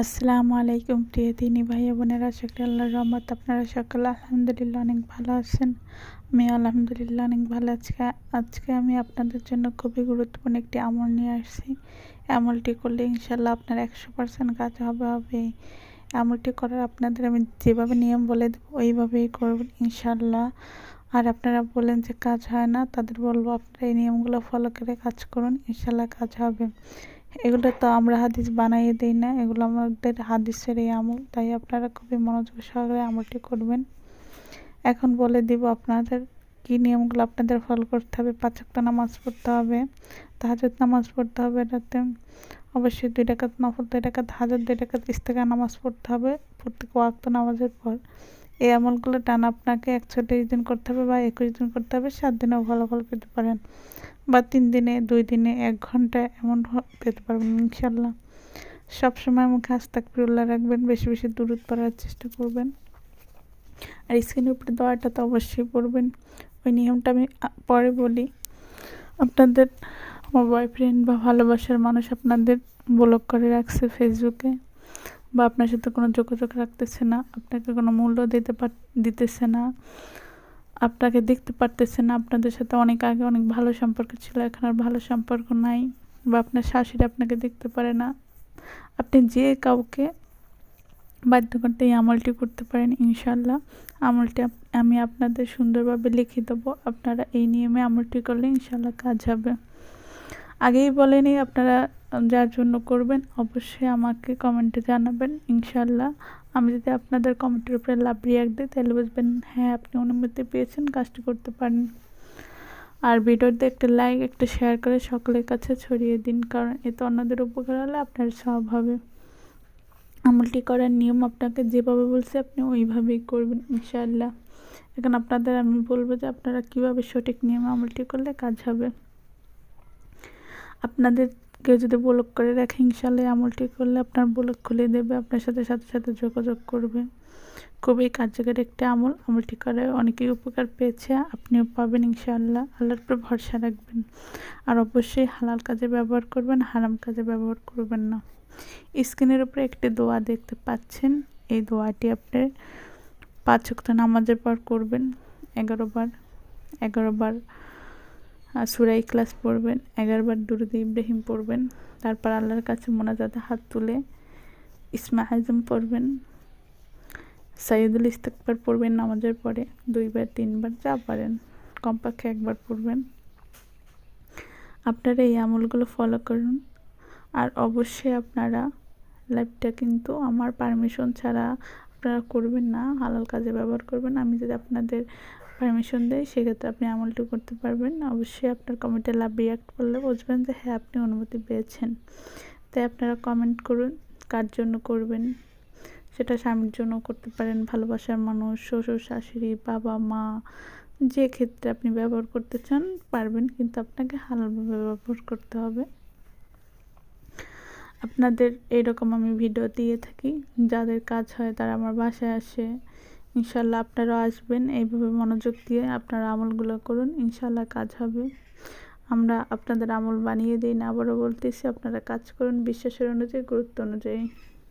আসসালামু আলাইকুম প্রিয় দিনী ভাই বোনেরা, সকলে আল্লাহর রহমত। আপনারা সকলে আলহামদুলিল্লাহ অনেক ভালো আছেন। আমি আলহামদুলিল্লাহ অনেক ভালো আছি। আজকে আমি আপনাদের জন্য খুবই গুরুত্বপূর্ণ একটি আমল নিয়ে আসছি। আমলটি করলে ইনশাল্লাহ আপনার একশো পার্সেন্ট কাজ হবে হবে। আমলটি করার আপনাদের আমি যেভাবে নিয়ম বলে দেবো, ওইভাবেই করবেন ইনশাল্লাহ আর আপনারা বলেন যে কাজ হয় না, তাদের বলব আপনারা এই নিয়মগুলো ফলো করে কাজ করুন ইনশাল্লাহ কাজ হবে। এগুলো তো আমরা হাদিস বানাইয়ে দিই না, এগুলো আমাদের হাদিসের এই আমল, তাই আপনারা খুবই মনোযোগ সহকারে আমলটি করবেন। এখন বলে দিব আপনাদের কি নিয়মগুলো আপনাদের ফলো করতে হবে পাঁচক্ত নামাজ পড়তে হবে তাহাজত নামাজ পড়তে হবে রাতে, অবশ্যই দুই টাকা নফল, দুই টাকা হাজার দুই টাকা ইস্তেকা নামাজ পড়তে হবে, প্রত্যেক ওয়াক্ত নামাজের পর। এই আমলগুলো টান আপনাকে একচল্লিশ দিন করতে হবে বা একুশ দিন করতে হবে, সাত দিনেও ভালো ফল পেতে পারেন বা তিন দিনে, দুই দিনে, এক ঘণ্টা এমন পেতে পারবেন ইনশাল্লাহ সবসময় মুখে আস্তাকফিরুল্লাহ রাখবেন, বেশি বেশি দূরত পড়ার চেষ্টা করবেন। আর স্ক্রিনের উপরে দোয়াটা তো অবশ্যই পড়বেন। ওই নিয়মটা আমি পরে বলি। আপনাদের, আমার বয়ফ্রেন্ড বা ভালোবাসার মানুষ আপনাদের ব্লক করে রাখছে ফেসবুকে বা আপনার সাথে কোনো যোগাযোগ রাখতেছে না, আপনাকে কোনো মূল্য দিতে পার, দিতেছে না, আপনাকে দেখতে পারতেছে না, আপনাদের সাথে অনেক আগে অনেক ভালো সম্পর্ক ছিল, এখন আর ভালো সম্পর্ক নাই বা আপনার শাশুড়ি আপনাকে দেখতে পারে না। আপনি যে কাউকে বাধ্য করতে এই আমলটি করতে পারেন ইনশাল্লাহ আমলটি আমি আপনাদের সুন্দরভাবে লিখে দেবো। আপনারা এই নিয়মে আমলটি করলে ইনশাল্লাহ কাজ হবে। আগেই বলেনি আপনারা যার জন্য করবেন, অবশ্যই আমাকে কমেন্টে জানাবেন ইনশাল্লাহ আমি যদি আপনাদের কমেন্টের উপরে লাভ রিয়াক্ট দিই, তাহলে বুঝবেন হ্যাঁ আপনি অনুমতি পেয়েছেন, কাজটি করতে পারেন। আর ভিডিওতে একটা লাইক, একটা শেয়ার করে সকলের কাছে ছড়িয়ে দিন, কারণ এতে অন্যদের উপকার হলে আপনার সব হবে। আমলটি করার নিয়ম আপনাকে যেভাবে বলছে, আপনি ওইভাবেই করবেন, ইনশাআল্লাহ। এখন আপনাদের আমি বলব যে আপনারা কীভাবে সঠিক নিয়ম আমলটি করলে কাজ হবে। আপনাদের কেউ যদি ব্লক করে রাখে ইনশাল্লাহ আমলটি করলে আপনার ব্লক খুলে দেবে, আপনার সাথে সাথে সাথে যোগাযোগ করবে। খুবই কার্যকর একটি আমল, আমলটি করে অনেকেই উপকার পেয়েছে, আপনিও পাবেন ইনশাআল্লাহ, আল্লাহর উপর ভরসা রাখবেন। আর অবশ্যই হালাল কাজে ব্যবহার করবেন, হারাম কাজে ব্যবহার করবেন না। স্ক্রিনের উপরে একটি দোয়া দেখতে পাচ্ছেন, এই দোয়াটি আপনি পাঁচ ওয়াক্ত নামাজের পর করবেন। এগারো বার এগারো বার সুরাই ক্লাস পড়বেন, এগারোবার দুরুদ ইব্রাহিম পড়বেন, তারপর আল্লাহর কাছে মোনাজাতে হাত তুলে ইসমা আজম পড়বেন সাইদুল ইস্তাকবার পড়বেন নামাজের পরে, দুইবার, তিনবার যা পারেন কমপক্ষে একবার পড়বেন। আপনারা এই আমলগুলো ফলো করুন, আর অবশ্যই আপনারা লাইভটা কিন্তু আমার পারমিশন ছাড়া আপনারা করবেন না, হালাল কাজে ব্যবহার করবেন। আমি যদি আপনাদের পারমিশন দেয়, সেক্ষেত্রে আপনি আমলটি করতে পারবেন। অবশ্যই আপনার কমেন্টে লাভ রিয়াক্ট করলে বুঝবেন যে হ্যাঁ আপনি অনুমতি পেয়েছেন। তাই আপনারা কমেন্ট করুন, কার জন্য করবেন? সেটা স্বামীর জন্য করতে পারেন, ভালোবাসার মানুষ, শ্বশুর, শাশুড়ি, বাবা, মা, যে ক্ষেত্রে আপনি ব্যবহার করতে চান, পারবেন, কিন্তু আপনাকে হালালভাবে ব্যবহার করতে হবে। আপনাদের এরকম আমি ভিডিও দিয়ে থাকি। যাদের কাজ হয় তারা আমার বাসায় আসে। ইনশাল্লাহ আপনারাও আসবেন। এইভাবে মনোযোগ দিয়ে আপনারা আমলগুলো করুন। ইনশাল্লাহ কাজ হবে। আমরা আপনাদের আমল বানিয়ে দিই না আবারও বলতেছি, আপনারা কাজ করুন। বিশ্বাসের অনুযায়ী, গুরুত্ব অনুযায়ী।